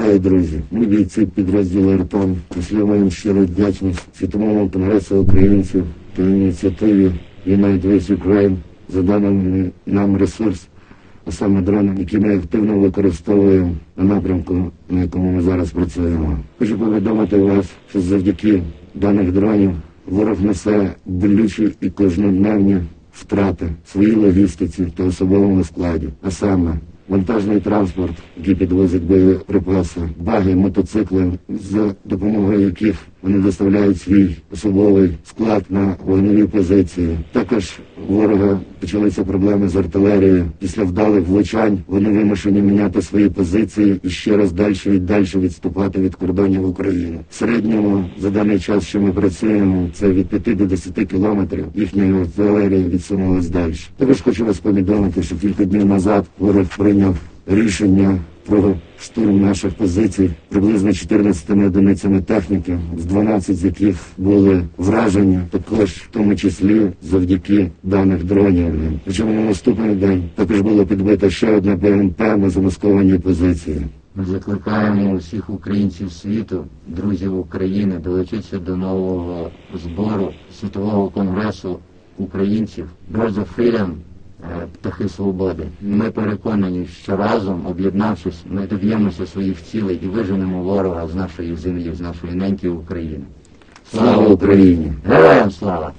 Вітаю, друзі! Ми бійці підрозділу РТОН висловлюємо щиру вдячність Світовому конгресу українців та ініціативі United Ways Ukraine за даний нам ресурс, а саме дрони, які ми активно використовуємо на напрямку, на якому ми зараз працюємо. Хочу повідомити вас, що завдяки даних дронів ворог несе болючі і кожнодневні втрати в своїй логістиці та особовому складі, а саме вантажний транспорт, який підвозить боєприпаси, баги, мотоцикли, за допомогою яких вони доставляють свій особовий склад на вогневі позиції. Також ворога почалися проблеми з артилерією. Після вдалих влучань вони вимушені міняти свої позиції і ще раз далі і далі відступати від кордонів України. В середньому за даний час, що ми працюємо, це від 5 до 10 кілометрів їхньої артилерії відсунулась далі. Також хочу вас повідомити, що кілька днів назад ворог прийняв рішення про штурм наших позицій приблизно 14 одиницями техніки, з 12 з яких були вражені, також в тому числі завдяки даних дронів. Причому на наступний день також було підбито ще одне ПНП на замаскованій позиції. Ми закликаємо усіх українців світу, друзів України, долучитися до нового збору світового конгресу українців е, птахи свободи. Ми переконані, що разом, об'єднавшись, ми доб'ємося своїх цілей і виженемо ворога з нашої землі, з нашої неньки України. Слава Україні! Героям слава!